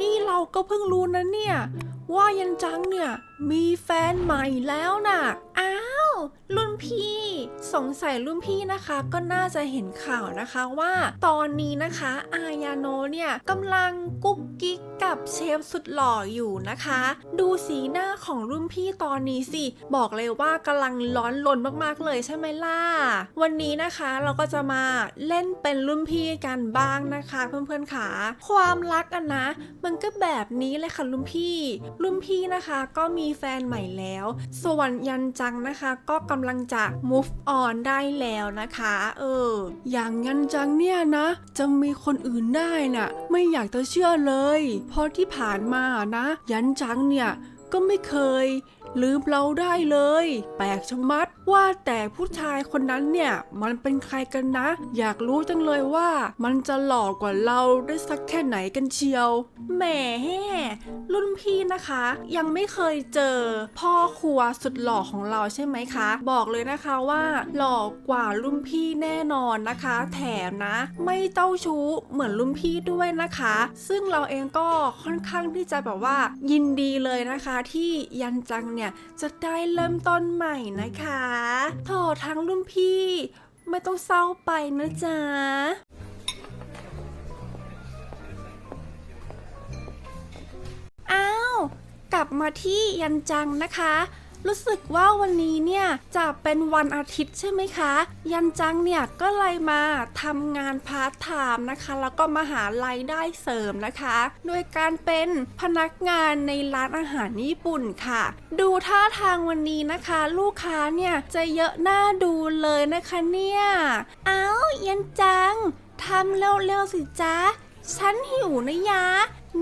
นี่เราก็เพิ่งรู้นะเนี่ย ว่ายันจังเนี่ย มีแฟนใหม่แล้วน่ะ อ้าวรุ่นพี่สงสัยรุ่นพี่นะคะก็น่าจะเห็นข่าวนะคะว่าตอนนี้นะคะอายาโนเนี่ยกำลังกุ๊กกิ๊กกับเชฟสุดหล่ออยู่นะคะ ดูสีหน้าของรุ่นพี่ตอนนี้สิ บอกเลยว่ากำลังร้อนรนมากๆเลยใช่ไหมล่ะ วันนี้นะคะเราก็จะมาเล่นเป็นรุ่นพี่กันบ้างนะคะ เพื่อนๆขาความรักอะนะ มันก็แบบนี้เลยค่ะรุ่นพี่ รุ่นพี่นะคะก็มีแฟนใหม่แล้ว ส่วนยันจังนะคะก็กำลังจะ move on ได้แล้วนะคะ เออ อย่างยันจังเนี่ยนะ จะมีคนอื่นได้น่ะ ไม่อยากจะเชื่อเลย เพราะที่ผ่านมานะ ยันจังเนี่ย ก็ไม่เคย ลืมเราได้เลย แปลกชะมัด ว่าแต่ผู้ชายคนนั้นเนี่ยมันเป็นใครกันนะ อยากรู้จังเลยว่ามันจะหล่อกว่าเราได้สักแค่ไหนกันเชียว แหมรุ่นพี่นะคะ ยังไม่เคยเจอ พ่อครัวสุดหล่อของเราใช่ไหมคะ บอกเลยนะคะว่า หล่อกว่ารุ่นพี่แน่นอนนะคะ แถมนะ ไม่เจ้าชู้เหมือนรุ่นพี่ด้วยนะคะ ซึ่งเราเองก็ค่อนข้างที่จะแบบว่า ยินดีเลยนะคะที่ยันจังเนี่ยจะได้เริ่มต้นใหม่นะคะโถทั้งรุ่นพี่ ไม่ต้องเศร้าไปนะจ๊ะ อ้าว กลับมาที่ยันจังนะคะ รู้สึกว่าวันนี้เนี่ยจะเป็นวันอาทิตย์ใช่ไหมคะ ยันจังเนี่ยก็เลยมาทำงานพาร์ทไทม์นะคะ แล้วก็มาหารายได้เสริมนะคะ โดยการเป็นพนักงานในร้านอาหารญี่ปุ่นค่ะ ดูท่าทางวันนี้นะคะ ลูกค้าเนี่ยจะเยอะหน้าดูเลยนะคะเนี่ยอ้าวยันจังทำเร็วๆสิจ๊ะฉันหิวนะยะ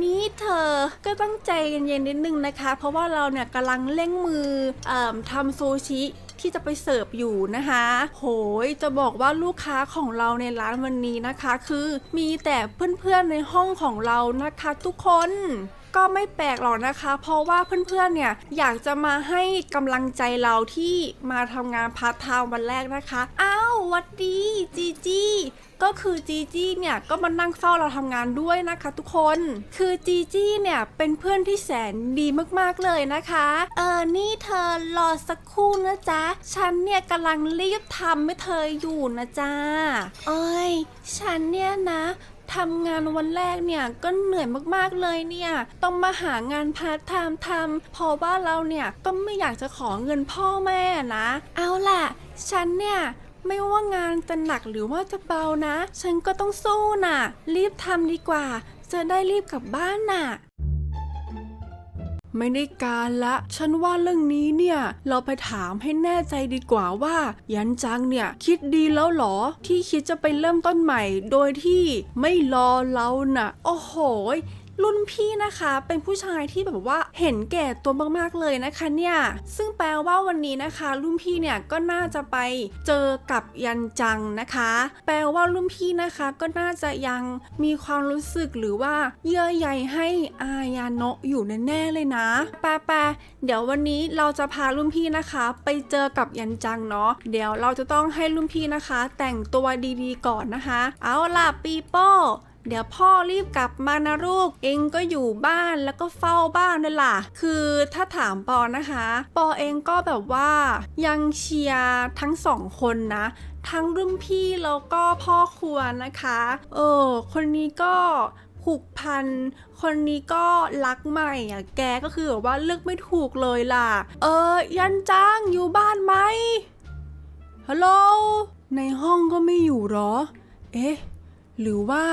นี่เธอก็ต้องใจเย็นๆนิดนึงนะคะ เพราะว่าเราเนี่ยกำลังเร่งมืออทำซูชิที่จะไปเสิร์ฟอยู่นะคะ โหย จะบอกว่าลูกค้าของเราในร้านวันนี้นะคะ คือมีแต่เพื่อนๆในห้องของเรานะคะทุกคนก็ไม่แปลกหรอกนะคะ เพราะว่าเพื่อนๆ เนี่ยอยากจะมาให้กำลังใจเราที่มาทำงานพาร์ทไทม์วันแรกนะคะ อ้าว วัดดีจีจีก็คือจีจี้เนี่ยก็มานั่งเฝ้าเราทำงานด้วยนะคะทุกคน คือจีจี้เนี่ยเป็นเพื่อนที่แสนดีมากๆเลยนะคะ เออนี่เธอรอสักครู่นะจ๊ะ ฉันเนี่ยกำลังรีบทำให้เธออยู่นะจ๊ะเอ้ย ฉันเนี่ยนะทำงานวันแรกเนี่ยก็เหนื่อยมากๆเลยเนี่ย ต้องมาหางานพาร์ทไทม์ทำเพราะว่าเราเนี่ยก็ไม่อยากจะขอเงินพ่อแม่นะ เอาล่ะ ฉันเนี่ย ไม่ว่างานจะหนักหรือว่าจะเบานะ ฉันก็ต้องสู้น่ะ รีบทำดีกว่า จะได้รีบกลับบ้านน่ะ ไม่ได้การละ ฉันว่าเรื่องนี้เนี่ย เราไปถามให้แน่ใจดีกว่าว่า ยันจังเนี่ย คิดดีแล้วหรอ ที่คิดจะไปเริ่มต้นใหม่ โดยที่ไม่รอเราน่ะ โอ้โห รุ่นพี่นะคะ เป็นผู้ชายที่แบบว่าเห็นแก่ตัวมากๆเลยนะคะเนี่ย ซึ่งแปลว่าวันนี้นะคะ รุ่นพี่เนี่ยก็น่าจะไปเจอกับยันจังนะคะ แปลว่ารุ่นพี่นะคะก็น่าจะยังมีความรู้สึกหรือว่าเยื่อใยให้อายาโนะอยู่แน่ๆเลยนะ แปะแปะเดี๋ยววันนี้เราจะพารุ่นพี่นะคะ ไปเจอกับยันจังเนาะเดี๋ยวเราจะต้องให้รุ่นพี่นะคะ แต่งตัวดีๆก่อนนะคะ เอาล่ะปีโป้ เดี๋ยวพ่อรีบกลับมานะลูก เองก็อยู่บ้านแล้วก็เฝ้าบ้านด้วยล่ะ คือถ้าถามปอนะคะ ปอเองก็แบบว่ายังเชียร์ทั้งสองคนนะ ทั้งรุ่นพี่แล้วก็พ่อครัวนะคะ เออ คนนี้ก็ผูกพัน คนนี้ก็รักใหม่อะ แกก็คือแบบว่าเลือกไม่ถูกเลยล่ะ เออ ยันจ้างอยู่บ้านไหมฮัลโหล ในห้องก็ไม่อยู่หรอ เอ๊ะ หรือว่า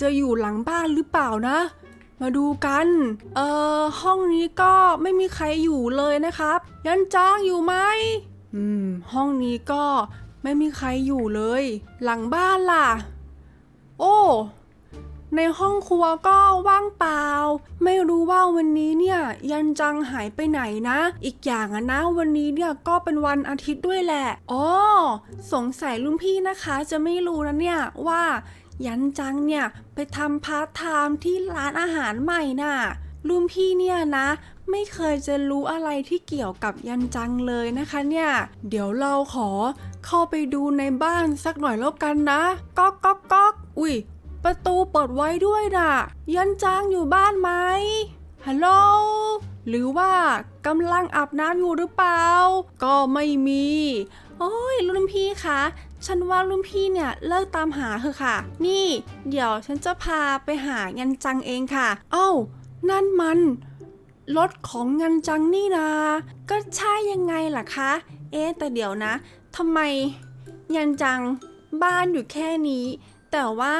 จะอยู่หลังบ้านหรือเปล่านะ มาดูกัน เอ่อ ห้องนี้ก็ไม่มีใครอยู่เลยนะครับ ยันจ้างอยู่ไหม อืม ห้องนี้ก็ไม่มีใครอยู่เลย หลังบ้านล่ะ โอ้ ในห้องครัวก็ว่างเปล่า ไม่รู้ว่าวันนี้เนี่ย ยันจังหายไปไหนนะ อีกอย่างอะนะวันนี้เนี่ยก็เป็นวันอาทิตย์ด้วยแหละอ๋อสงสัยรุ่นพี่นะคะจะไม่รู้นะเนี่ยว่า ยันจังเนี่ยไปทำพาร์ทไทม์ที่ร้านอาหารใหม่น่ะรุ่นพี่เนี่ยนะ ไม่เคยจะรู้อะไรที่เกี่ยวกับยันจังเลยนะคะเนี่ย เดี๋ยวเราขอเข้าไปดูในบ้านสักหน่อยแล้วกันนะ ก๊อกก๊อกก๊อกอุ้ยประตูเปิดไว้ด้วยน่ะ ยันจังอยู่บ้านไหมฮัลโหลหรือว่ากำลังอาบน้ำอยู่หรือเปล่า ก็ไม่มี โอ้ยรุ่นพี่คะฉันว่ารุ่นพี่เนี่ยเลิกตามหาเธอะค่ะ นี่เดี๋ยวฉันจะพาไปหายันจังเองค่ะเอ้านั่นมันรถของงันจังนี่นา ก็ใช่ยังไงล่ะคะ เอ๊แต่เดี๋ยวนะทำไมยันจังบ้านอยู่แค่นี้ แต่ว่า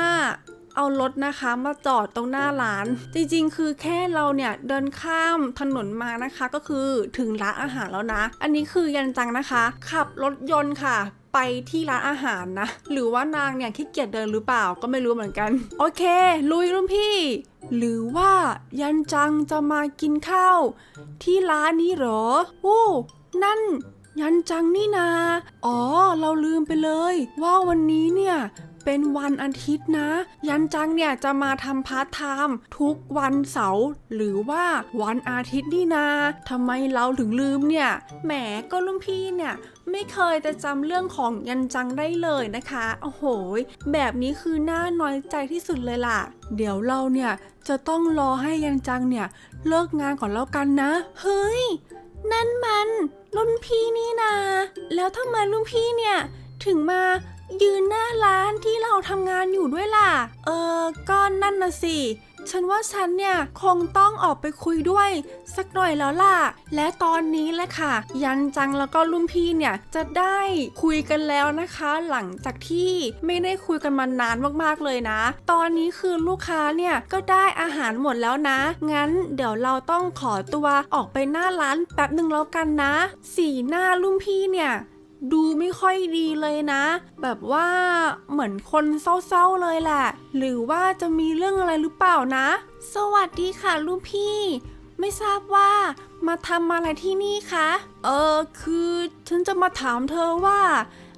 เอารถนะคะมาจอดตรงหน้าร้าน จริงๆ คือแค่เราเนี่ยเดินข้ามถนนมานะคะ ก็คือถึงร้านอาหารแล้วนะ อันนี้คือยันจังนะคะ ขับรถยนต์ค่ะไปที่ร้านอาหารนะ หรือว่านางเนี่ยขี้เกียจเดินหรือเปล่าก็ไม่รู้เหมือนกัน โอเค ลุยรุ่นพี่ หรือว่ายันจังจะมากินข้าว ที่ร้านนี้เหรอโอ้นั่น ยันจังนี่นา อ๋อ เราลืมไปเลย ว่าวันนี้เนี่ย เป็นวันอาทิตย์นะ ยันจังเนี่ยจะมาทำพาร์ทไทม์ทุกวันเสาร์หรือว่าวันอาทิตย์นี่นาทำไมเราถึงลืมเนี่ย แหมก็ลุงพี่เนี่ยไม่เคยจะจำเรื่องของยันจังได้เลยนะคะ โอ้โห แบบนี้คือน่าน้อยใจที่สุดเลยล่ะ เดี๋ยวเราเนี่ยจะต้องรอให้ยันจังเนี่ยเลิกงานก่อนแล้วกันนะ เฮ้ย นั่นมันรุ่นพี่นี่นา แล้วทำไมรุ่นพี่เนี่ยถึงมา ยืนหน้าร้านที่เราทำงานอยู่ด้วยล่ะ เออ ก็นั่นน่ะสิ ฉันว่าฉันเนี่ยคงต้องออกไปคุยด้วย สักหน่อยแล้วล่ะ และตอนนี้แหละค่ะ ยันจังแล้วก็รุ่นพี่เนี่ยจะได้คุยกันแล้วนะคะ หลังจากที่ไม่ได้คุยกันมานานมากๆเลยนะ ตอนนี้คือลูกค้าเนี่ยก็ได้อาหารหมดแล้วนะ งั้นเดี๋ยวเราต้องขอตัวออกไปหน้าร้านแป๊บหนึ่งแล้วกันนะ สีหน้ารุ่นพี่เนี่ย ดูไม่ค่อยดีเลยนะ แบบว่าเหมือนคนเศร้าๆเลยแหละ หรือว่าจะมีเรื่องอะไรหรือเปล่านะ สวัสดีค่ะลูกพี่ ไม่ทราบว่ามาทำอะไรที่นี่คะ เออคือฉันจะมาถามเธอว่า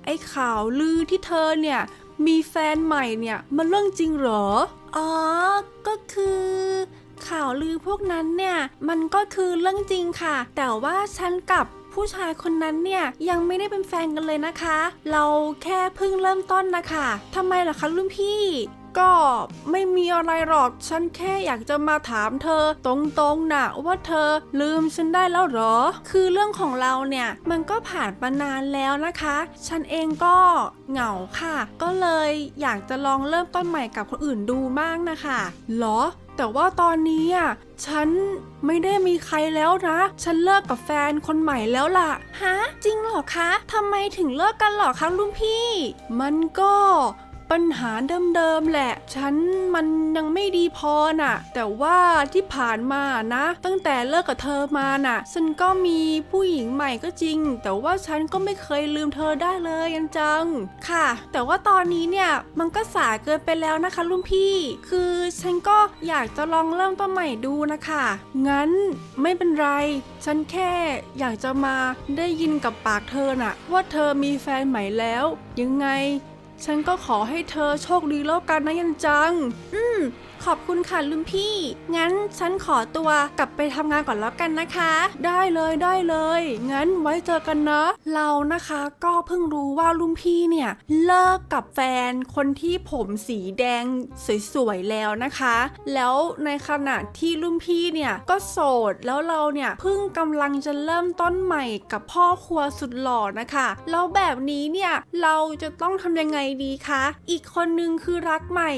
ไอ้ข่าวลือที่เธอเนี่ย มีแฟนใหม่เนี่ย มันเรื่องจริงเหรอ อ๋อ ก็คือ ข่าวลือพวกนั้นเนี่ย มันก็คือเรื่องจริงค่ะ แต่ว่าฉันกับ ผู้ชายคนนั้นเนี่ยยังไม่ได้เป็นแฟนกันเลยนะคะ เราแค่เพิ่งเริ่มต้นนะคะทำไมล่ะคะรุ่นพี่ ก็ไม่มีอะไรหรอก ฉันแค่อยากจะมาถามเธอ ตรงๆนะว่าเธอลืมฉันได้แล้วหรอ คือเรื่องของเราเนี่ยมันก็ผ่านมานานแล้วนะคะ ฉันเองก็เหงาค่ะ ก็เลยอยากจะลองเริ่มต้นใหม่กับคนอื่นดูบ้างนะคะหรอ แต่ว่าตอนนี้อะฉันไม่ได้มีใครแล้วนะ ฉันเลิกกับแฟนคนใหม่แล้วล่ะ ฮะ จริงเหรอคะทำไมถึงเลิกกันหรอคะลุงพี่ มันก็ ปัญหาเดิมๆแหละ ฉันมันยังไม่ดีพอน่ะ แต่ว่าที่ผ่านมานะ ตั้งแต่เลิกกับเธอมาน่ะ ฉันก็มีผู้หญิงใหม่ก็จริง แต่ว่าฉันก็ไม่เคยลืมเธอได้เลยยันจัง ค่ะ แต่ว่าตอนนี้เนี่ยมันก็สายเกินไปแล้วนะคะลุงพี่ คือฉันก็อยากจะลองเริ่มต้นใหม่ดูนะคะ งั้นไม่เป็นไร ฉันแค่อยากจะมาได้ยินกับปากเธอน่ะ ว่าเธอมีแฟนใหม่แล้ว ยังไง ฉันก็ขอให้เธอโชคดีแล้วกันนะยันจัง อืม ขอบคุณค่ะลุงพี่ งั้นฉันขอตัวกลับไปทำงานก่อนแล้วกันนะคะ ได้เลยได้เลย งั้นไว้เจอกันนะ เรานะคะก็เพิ่งรู้ว่าลุงพี่เนี่ยเลิกกับแฟนคนที่ผมสีแดงสวยๆแล้วนะคะ แล้วในขณะที่ลุงพี่เนี่ยก็โสดแล้วเราเนี่ยเพิ่งกำลังจะเริ่มต้นใหม่กับพ่อครัวสุดหล่อนะคะแล้วแบบนี้เนี่ยเราจะต้องทำยังไงดีคะ อีกคนนึงคือรักใหม่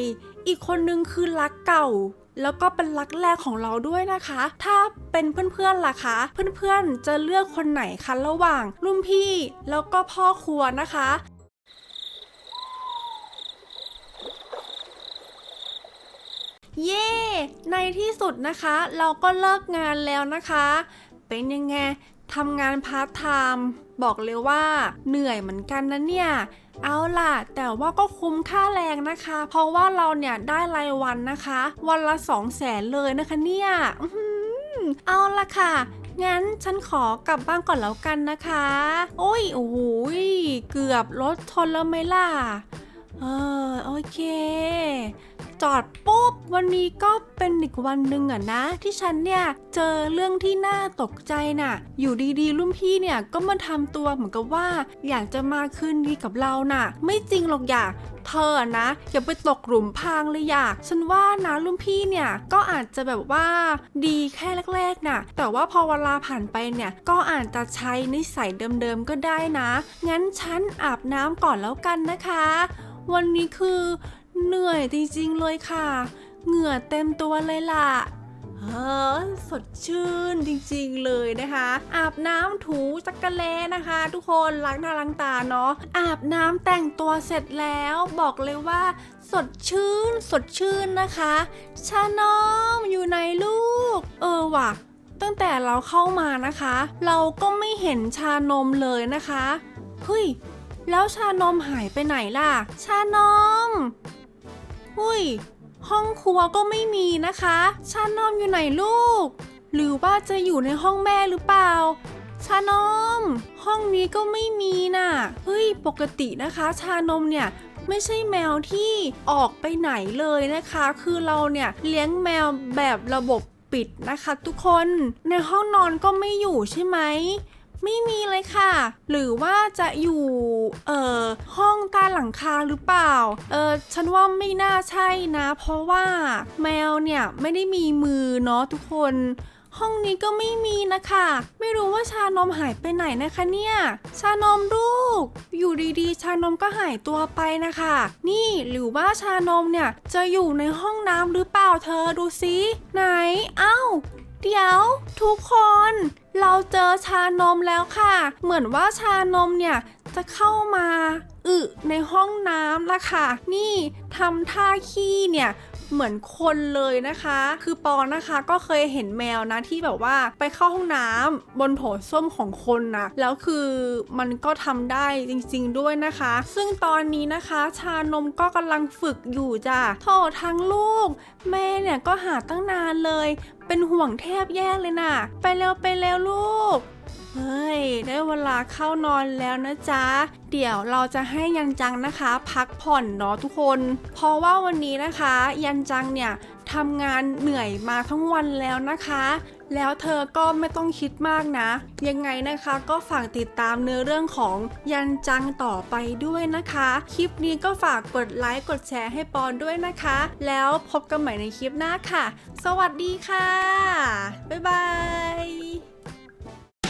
อีกคนนึงคือรักเก่า แล้วก็เป็นรักแรกของเราด้วยนะคะ ถ้าเป็นเพื่อนๆล่ะคะ เพื่อนๆจะเลือกคนไหนคะระหว่างรุ่นพี่ แล้วก็พ่อครัวนะคะเย่ในที่สุดนะคะ เราก็เลิกงานแล้วนะคะ เป็นยังไงทำงานพาร์ทไทม์บอกเลยว่าเหนื่อยเหมือนกันนะเนี่ย เอาล่ะ แต่ว่าก็คุ้มค่าแรงนะคะ เพราะว่าเราเนี่ยได้รายวันนะคะ วันละ2 0 0แสนเลยนะคะเนี่ยเอาล่ะค่ะ งั้นฉันขอกลับบ้านก่อนแล้วกันนะคะ โอ้ย โอ้ย เกือบรถชนแล้วไหมล่ะ เออ โอเค จอดปุ๊บ วันนี้ก็เป็นอีกวันหนึ่งอะนะ ที่ฉันเนี่ยเจอเรื่องที่น่าตกใจน่ะ อยู่ดีๆรุ่นพี่เนี่ยก็มาทำตัวเหมือนกับว่า อยากจะมาคืนดีกับเราน่ะ ไม่จริงหรอกอย่าเธอนะอย่าไปตกหลุมพรางเลยอยากฉันว่านะรุ่นพี่เนี่ยก็อาจจะแบบว่าดีแค่แรกๆน่ะแต่ว่าพอเวลาผ่านไปเนี่ยก็อาจจะใช้นิสัยเดิมๆก็ได้นะ งั้นฉันอาบน้ำก่อนแล้วกันนะคะ วันนี้คือ เหนื่อยจริงๆเลยค่ะ เหงื่อเต็มตัวเลยล่ะเออสดชื่นจริงๆเลยนะคะ อาบน้ำถูจักระเลนะคะ ทุกคนล้างหน้าล้างตาเนาะอาบน้ำแต่งตัวเสร็จแล้วบอกเลยว่า สดชื่น สดชื่นนะคะชาน้อมอยู่ไหนลูก เออว่ะ ตั้งแต่เราเข้ามานะคะ เราก็ไม่เห็นชานมเลยนะคะเฮ้ยแล้วชานมหายไปไหนล่ะ ชานม หุยห้องครัวก็ไม่มีนะคะชานมอยู่ไหนลูก หรือว่าจะอยู่ในห้องแม่หรือเปล่าชานม ห้องนี้ก็ไม่มีน่ะเฮ้ยปกตินะคะ ชานมเนี่ยไม่ใช่แมวที่ออกไปไหนเลยนะคะ คือเราเนี่ยเลี้ยงแมวแบบระบบปิดนะคะ ทุกคนในห้องนอนก็ไม่อยู่ใช่ไหม ไม่มีเลยค่ะ หรือว่าจะอยู่เอ่อห้องใต้หลังคาหรือเปล่า เออฉันว่าไม่น่าใช่นะ เพราะว่าแมวเนี่ยไม่ได้มีมือเนาะทุกคนห้องนี้ก็ไม่มีนะคะ ไม่รู้ว่าชานมหายไปไหนนะคะเนี่ย ชานมลูก อยู่ดีๆ ชานมก็หายตัวไปนะคะ นี่หรือว่าชานมเนี่ยจะอยู่ในห้องน้ำหรือเปล่าเธอดูสิไหน เอ้า เดี๋ยวทุกคน เราเจอชานมแล้วค่ะ เหมือนว่าชานมเนี่ยจะเข้ามาอึในห้องน้ำละค่ะ นี่ทำท่าขี้เนี่ย เหมือนคนเลยนะคะ คือปอนะคะก็เคยเห็นแมวนะที่แบบว่าไปเข้าห้องน้ำบนโถส้วมของคนนะแล้วคือมันก็ทำได้จริงๆด้วยนะคะ ซึ่งตอนนี้นะคะชานมก็กำลังฝึกอยู่จ้ะโถทั้งลูก แม่เนี่ยก็หาตั้งนานเลย เป็นห่วงแทบแย่เลยน่ะ ไปเร็วไปเร็วลูก เฮ้ย ได้เวลาเข้านอนแล้วนะจ๊ะ เดี๋ยวเราจะให้ยันจังนะคะ พักผ่อนเนาะทุกคน เพราะว่าวันนี้นะคะ ยันจังเนี่ยทำงานเหนื่อยมาทั้งวันแล้วนะคะ แล้วเธอก็ไม่ต้องคิดมากนะ ยังไงนะคะก็ฝากติดตามเนื้อเรื่องของยันจังต่อไปด้วยนะคะ คลิปนี้ก็ฝากกดไลค์กดแชร์ให้ปอนด้วยนะคะ แล้วพบกันใหม่ในคลิปหน้าค่ะ สวัสดีค่ะ บ๊ายบาย